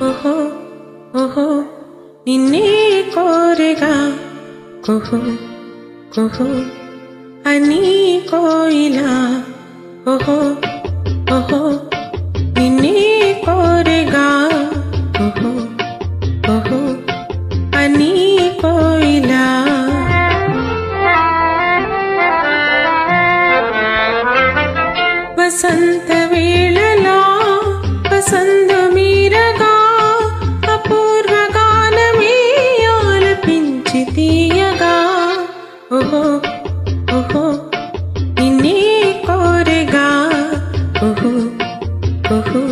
ఓహో ఓహో నిన్నే కోరెగా కుహు కుహు అని కోయిలా ఓహో ఓహో వసంత వేళలా వసంత మీరగా అపూర్వ గానమే ఆలపించి తీయగా. ఓహో ఓహో నిన్నే కోరగా. ఓహో ఓహో.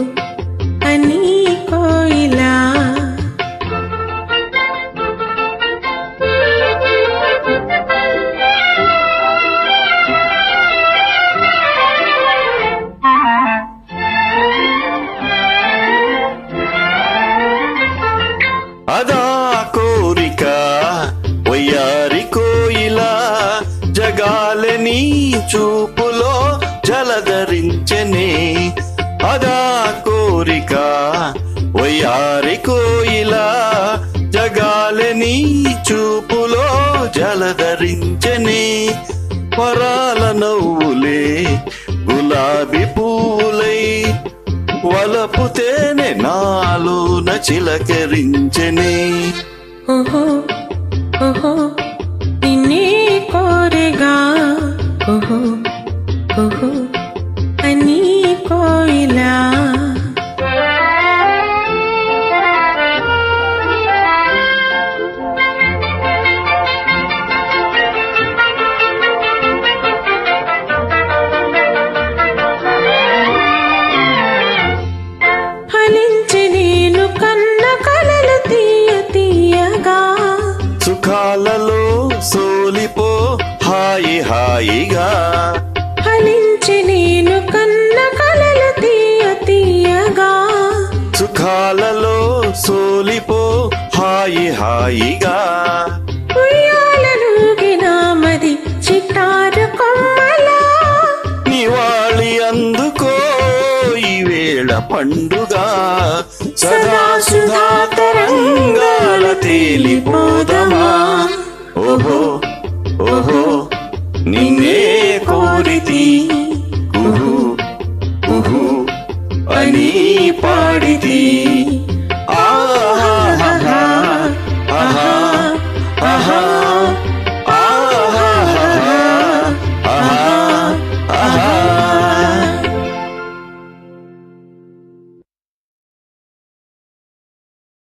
అదా కోరిక వయ్యారి కోయిలా జగాలని చూపులో జలధరించనే. అదా కోరిక వయ్యారి కోయిలా జగాలని చూపులో జలధరించనే. వరాల నవ్వులే గులాబీ పూ వలపు తేనె నాలోన చిలకరించనే. ఓహో ఓహో నిన్నే కోరెగా. ఓహో ఓహో. సుఖాలలో సోలిపో హాయి హాయిగా. ఫలించి నేను కన్న కలలు తీయ తీయగా. సుఖాలలో సోలిపో హాయి హాయిగా. కొమ్మలా. నివాళి అందుకో వేళ ఓహో నిన్నే కోరితి. కుహు కుహు అని పాడితి.